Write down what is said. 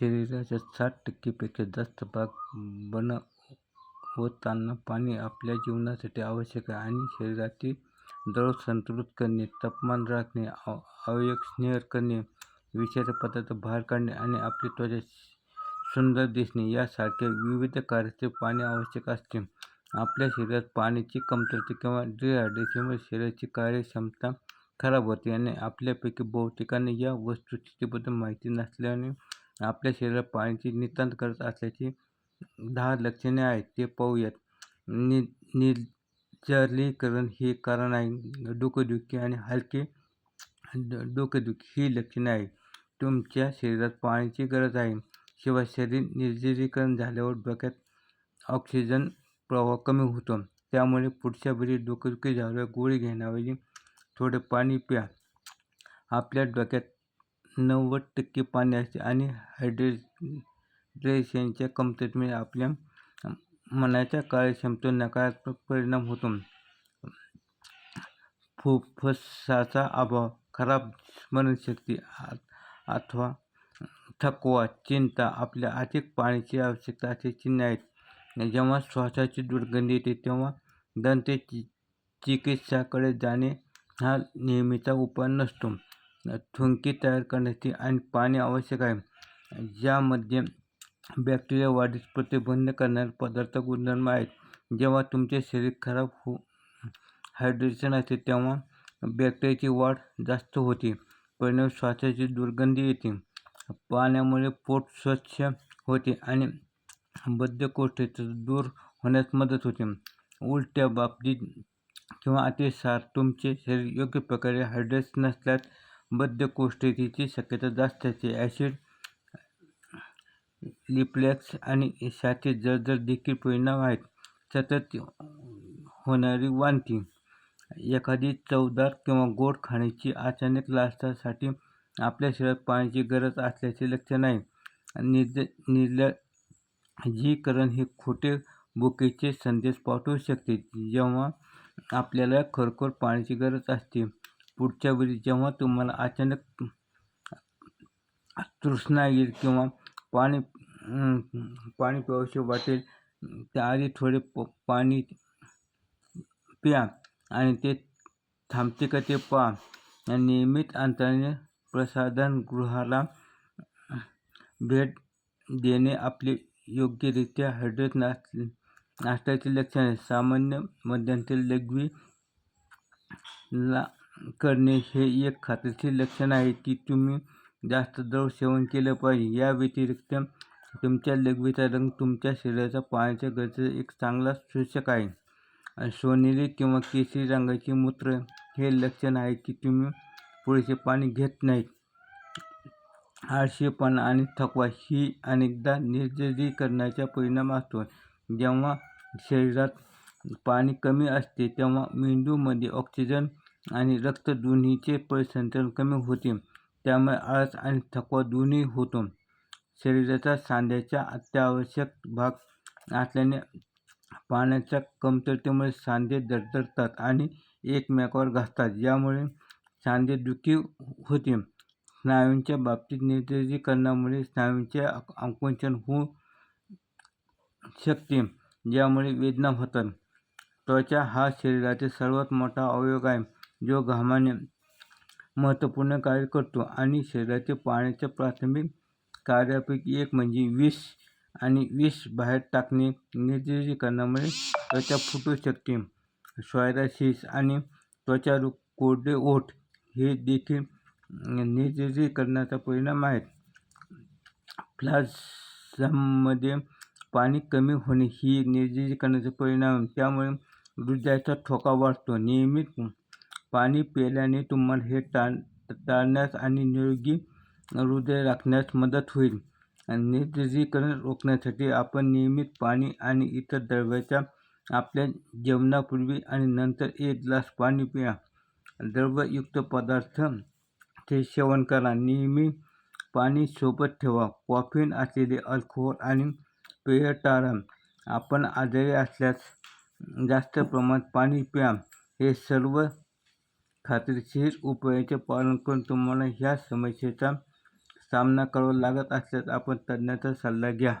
शरीराच्या साठ टक्केपेक्षा जास्त भाग बनवताना पाणी आपल्या जीवनासाठी आवश्यक आहे आणि शरीरातील द्रव संतुलित करणे तापमान राखणे अवयव स्नेहर करणे विषारी पदार्थ बाहेर काढणे आणि आपली त्वचा सुंदर दिसणे यासारख्या विविध कार्याचे पाणी आवश्यक असते. आपल्या शरीरात पाण्याची कमतरता किंवा डिहायड्रेशनमुळे शरीराची कार्यक्षमता खराब होते आणि आपल्यापैकी बहुतेकांना या वस्तुस्थितीबद्दल माहिती नसल्याने आपल्या शरीरात पाण्याची नितांत गरज असल्याची दहा लक्षणे आहेत ते पाहूयात. नि निर्जलीकरण हे कारण आहे. डोकेदुखी आणि हलके डोकेदुखी ही लक्षणे आहे तुमच्या शरीरात पाण्याची गरज आहे. शिवाय शरीर निर्जलीकरण झाल्यावर डोक्यात ऑक्सिजन प्रवाह कमी होतो. त्यामुळे पुढच्या वेळी डोकेदुखी झाल्यावर गोळी घेण्याऐवजी थोडे पाणी प्या. आपल्या डोक्यात नव्वद टक्के पाणी असते आणि हायड्रेशनच्या कमतरतेमुळे आपल्या मनाच्या कार्यक्षमतेवर नकारात्मक परिणाम होतो. फुफ्फुसाचा अभाव खराब स्मरणशक्ती अथवा थकवा चिंता आपल्या अधिक पाण्याची आवश्यकता असे चिन्हे आहेत जेव्हा श्वासाची दुर्गंधी येते तेव्हा दंत चिकित्साकडे जाणे हा नेहमीचा उपाय नसतो. थुंकी तयार करण्यासाठी आणि पाणी आवश्यक आहे. ज्यामध्ये बॅक्टेरिया वाढीस प्रतिबंध करणारे पदार्थ गुणधर्म आहेत. जेव्हा तुमचे शरीर खराब हो हायड्रेशन असते तेव्हा बॅक्टेरियाची वाढ जास्त होते. परिणाम श्वासाची दुर्गंधी येते. पाण्यामुळे पोट स्वच्छ होते आणि बद्धकोष्ठता दूर होण्यास मदत होते. उलट्या बाबतीत किंवा अतिसार तुमचे शरीर योग्य प्रकारे हायड्रेट नसल्यास बद्धकोष्ठतेची शक्यता जास्त असते. ॲसिड रिफ्लॅक्स आणि साठी जळजळ देखील परिणाम आहेत. सतत होणारी वांती एखादी चवदार किंवा गोड खाण्याची अचानक लास्टासाठी आपल्या शरीरात पाण्याची गरज असल्याचे लक्षण आहे निर्ज निर्लजीकरण हे खोटे भुकेचे संदेश पाठवू शकते. जेव्हा आपल्याला खरोखर पाण्याची गरज असते पुढच्या वेळी जेव्हा तुम्हाला अचानक तृष्णा येईल किंवा पाणी पाणी प्यावंसे वाटेल त्याआधी थोडे प पाणी प्या आणि ते थांबते का ते पहा. नियमित अंतराने प्रसाधनगृहाला भेट देणे आपले योग्यरित्या हायड्रेट नाश नाश्त्याचे लक्षण आहे. सामान्य मध्यंतरी लघवी ला करणे हे एक खात्रीशीर लक्षण आहे की तुम्ही जास्त द्रव सेवन केलं पाहिजे. या व्यतिरिक्त तुमच्या लघवीचा रंग तुमच्या शरीराचा पाण्याच्या गरजेचा एक चांगला सूचक आहे. सोनेरी किंवा केशरी रंगाचे मूत्र हे लक्षण आहे की तुम्ही पुरेसे पाणी घेत नाहीत. आळशीपणा आणि थकवा ही अनेकदा निर्जरीकरणाचा परिणाम असतो. जेव्हा शरीरात पाणी कमी असते तेव्हा मेंदूमध्ये ऑक्सिजन आणि रक्त दोन्हीचे परिसंचलन कमी होते. त्यामुळे आळस आणि थकवा दोन्ही होतो. शरीराचा सांध्याचा अत्यावश्यक भाग असल्याने पाण्याच्या कमतरतेमुळे सांधे धडधडतात आणि एकमेकावर घासतात. यामुळे सांधेदुखी होते. स्नायूंच्या बाबतीत निर्जलीकरणामुळे स्नायूंचे आकुंचन होऊ शकते ज्यामुळे वेदना होतात. त्वचा हा शरीरातील सर्वात मोठा अवयव आहे. जो घामाने महत्त्वपूर्ण कार्य करतो आणि शरीरातील पाण्याच्या प्राथमिक कार्यापैकी एक म्हणजे विष आणि विष बाहेर टाकणे निर्जलीकरणामुळे त्वचा फुटू शकते. सोरायसिस आणि त्वचारोग कोरडे ओठ हे देखील निर्जलीकरणाचा परिणाम आहेत. फ्लाझमध्ये पाणी कमी होणे ही निर्जलीकरणाचा परिणाम त्यामुळे हृदयाचा ठोका वाढतो. नियमित पाणी प्यायल्याने तुम्हाला हे टाळ टाळण्यास आणि निरोगी हृदय राखण्यास मदत होईल. निर्जलीकरण रोखण्यासाठी आपण नियमित पाणी आणि इतर द्रव्याच्या आपल्या जेवणापूर्वी आणि नंतर एक ग्लास पाणी प्या. द्रवयुक्त पदार्थ ते सेवन करा. नेहमी पाणी सोबत ठेवा. कॉफीन असलेले अल्कोहोल आणि पेय टाळा. आपण आजारी असल्यास जास्त प्रमाणात पाणी प्या. हे सर्व खात्रीशीर उपायाचे पालन करून तुम्हाला ह्या समस्येचा सामना करावा लागत असल्यास आपण तज्ज्ञाचा सल्ला घ्या.